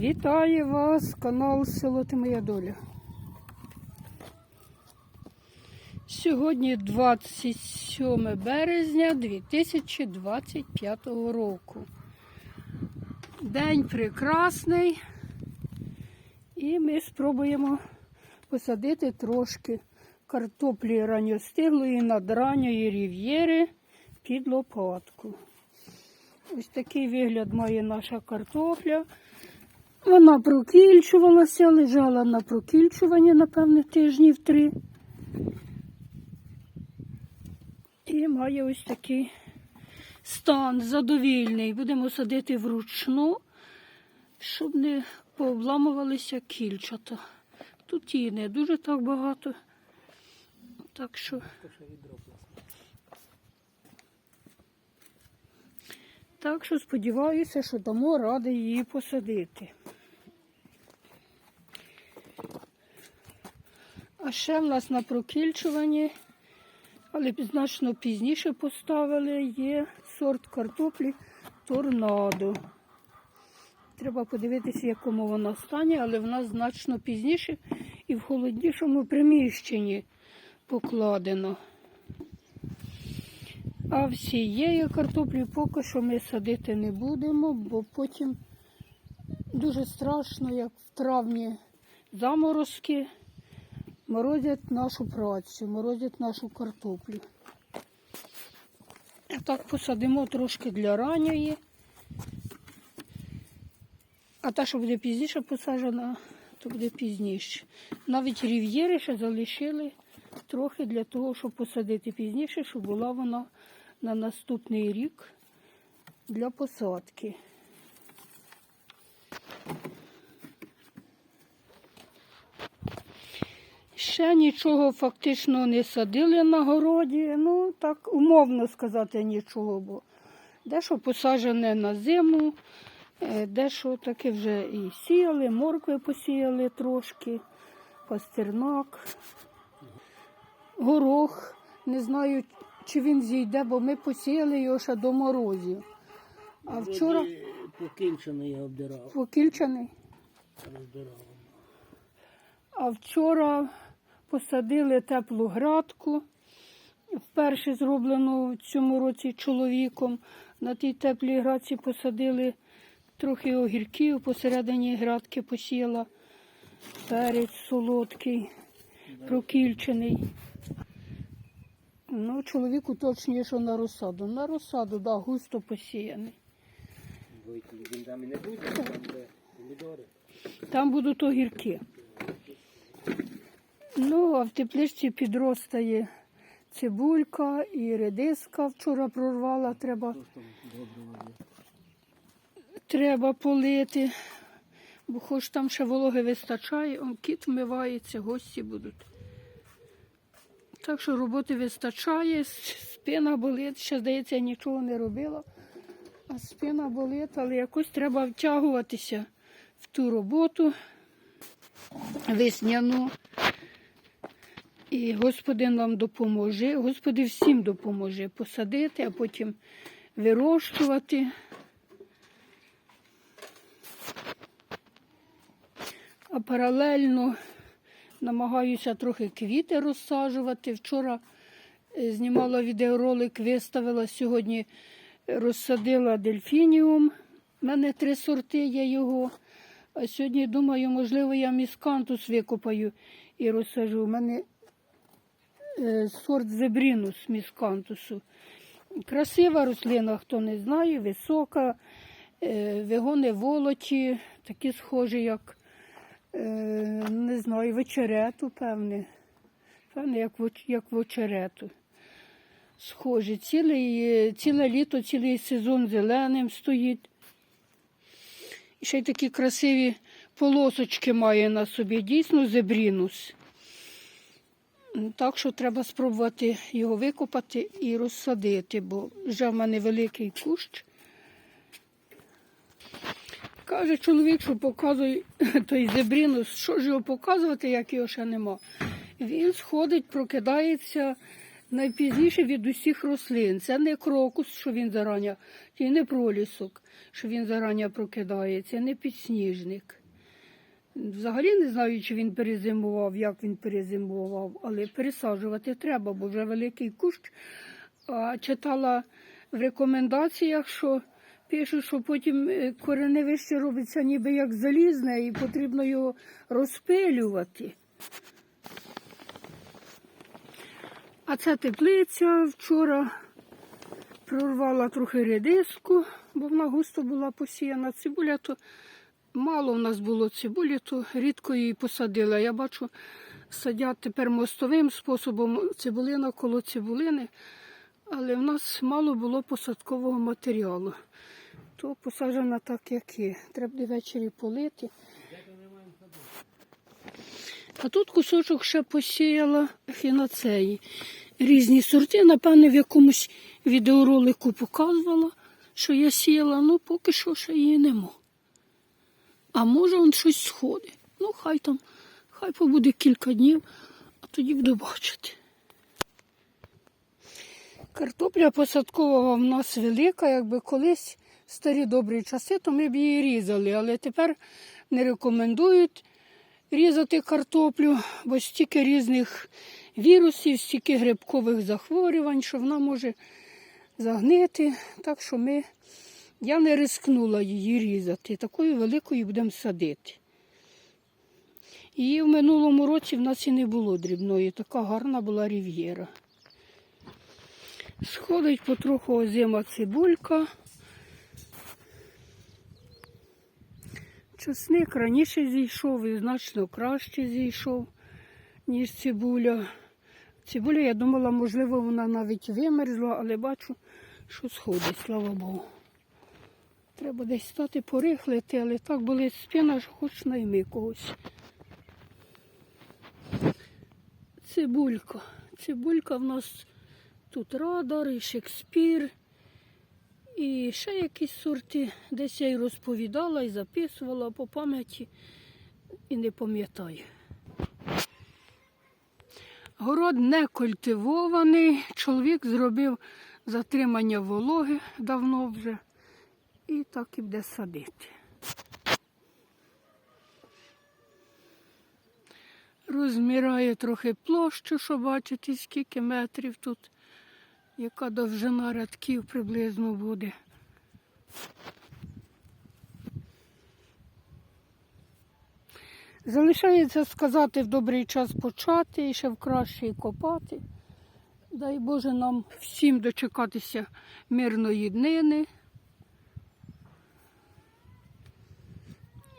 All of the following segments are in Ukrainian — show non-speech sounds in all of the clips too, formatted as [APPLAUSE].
Вітаю вас, канал Село Ти Моя Доля. Сьогодні 27 березня 2025 року. День прекрасний. І ми спробуємо посадити трошки картоплі ранньостиглої надранньої рів'єри під лопатку. Ось такий вигляд має наша картопля. Вона прокільчувалася, лежала на прокільчуванні, напевне, тижнів три. І має ось такий стан задовільний. Будемо садити вручну, щоб не пообламувалися кільчата. Тут і не дуже так багато. Так що. Так що сподіваюся, що дамо ради її посадити. А ще в нас на прокільчуванні, але значно пізніше поставили, є сорт картоплі торнадо. Треба подивитися, в якому вона стані, але в нас значно пізніше і в холоднішому приміщенні покладено. А всієї картоплі поки що ми садити не будемо, бо потім дуже страшно, як в травні заморозки морозять нашу працю, морозять нашу картоплю. Так посадимо трошки для ранньої. А та, що буде пізніше посаджена, то буде пізніше. Навіть рів'єри ще залишили трохи для того, щоб посадити пізніше, щоб була вона на наступний рік для посадки. Ще нічого фактично не садили на городі, ну так умовно сказати нічого, бо дещо посаджене на зиму, е, дещо таке вже і сіяли, моркви посіяли трошки, пастернак, горох. Не знаю, чи він зійде, бо ми посіяли його ще до морозів. А вчора покінчений обдирав. покільчений. Розбирав. А вчора посадили теплу градку, вперше зроблену в цьому році чоловіком. На тій теплій градці посадили трохи огірків, посередині градки посіяла перець солодкий, прокільчений. Ну, чоловік уточнює, що на розсаду. На розсаду, да, густо посіяний. Там не буде, там де помідори. Там будуть огірки. Ну, а в тепличці підростає цибулька і редиска вчора прорвала, треба, треба полити. Бо хоч там ще вологи вистачає, он кіт вмивається, гості будуть. Так що роботи вистачає, спина болить, ще здається, я нічого не робила. А спина болить, але якось треба втягуватися в ту роботу весняну. І Господи нам допоможе, Господи всім допоможе посадити, а потім вирощувати. А паралельно намагаюся трохи квіти розсаджувати. Вчора е, знімала відеоролик, виставила сьогодні, розсадила дельфініум. У мене три сорти є його. А сьогодні думаю, можливо, я міскантус викопаю і розсажу. У мене сорт зебрінус міскантусу. Красива рослина, хто не знає, висока, е, вигони волоті, такі схожі, як е, не знаю, вечерету, певне. Певне, як, в- як в. Схожі. Цілий, е, ціле літо, цілий сезон зеленим стоїть. І ще й такі красиві полосочки має на собі. Дійсно зебрінус. М, Так що треба спробувати його викопати і розсадити, бо вже в мене великий кущ. Каже чоловік, що показує [LAUGHS] той зебрінус, що ж його показувати, як його ще нема. Він сходить, прокидається найпізніше від усіх рослин. Це не крокус, що він зарання, і не пролісок, що він зарання прокидається, не підсніжник. Взагалі не знаю, чи він перезимував, як він перезимував, але пересаджувати треба, бо вже великий кущ. А читала в рекомендаціях, що пишуть, що потім е, кореневище робиться ніби як залізне, і потрібно його розпилювати. А це теплиця вчора прорвала трохи редиску, бо вона густо була посіяна. Цибуля то мало в нас було цибулі, то рідко її посадила. Я бачу, садять тепер мостовим способом цибулина коло цибулини, але в нас мало було посадкового матеріалу. То посаджена так, як є. Треба буде ввечері полити. А тут кусочок ще посіяла фіноцеї. Різні сорти, напевне, в якомусь відеоролику показувала, що я сіяла, ну поки що ще її нема. А може он щось сходить. Ну, хай там, хай побуде кілька днів, а тоді буду бачити. Картопля посадкова в нас велика, якби колись старі добрі часи, то ми б її різали, але тепер не рекомендують різати картоплю, бо стільки різних вірусів, стільки грибкових захворювань, що вона може загнити. Так що ми, я не рискнула її різати. Такою великою будемо садити. Її в минулому році в нас і не було дрібної, така гарна була рів'єра. Сходить потроху озима цибулька. Часник раніше зійшов і значно краще зійшов, ніж цибуля. Цибуля, я думала, можливо, вона навіть вимерзла, але бачу, що сходить, слава Богу. Треба десь стати порихлити, але так болить спина, що хоч найми когось. Цибулька. Цибулька в нас тут радар, і Шекспір. І ще якісь сорти. Десь я й розповідала і записувала по пам'яті і не пам'ятаю. Город не культивований. Чоловік зробив затримання вологи давно вже. І так і буде садити. Розміряє трохи площу, щоб бачити, скільки метрів тут, яка довжина рядків приблизно буде. Залишається сказати в добрий час почати і ще в кращий копати. Дай Боже нам всім дочекатися мирної днини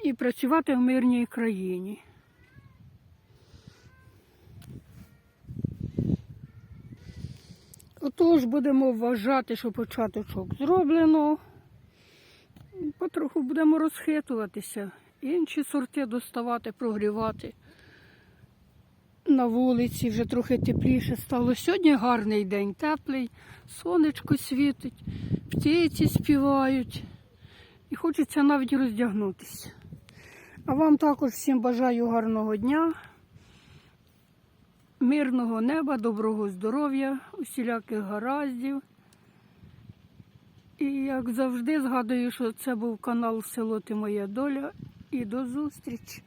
і працювати в мирній країні. Отож будемо вважати, що початочок зроблено. Потроху будемо розхитуватися. Інші сорти доставати, прогрівати. На вулиці вже трохи тепліше стало. Сьогодні гарний день, теплий, сонечко світить, птиці співають. І хочеться навіть роздягнутися. А вам також всім бажаю гарного дня, мирного неба, доброго здоров'я, усіляких гараздів. І як завжди згадую, що це був канал Село Ти Моя Доля. І до зустрічі!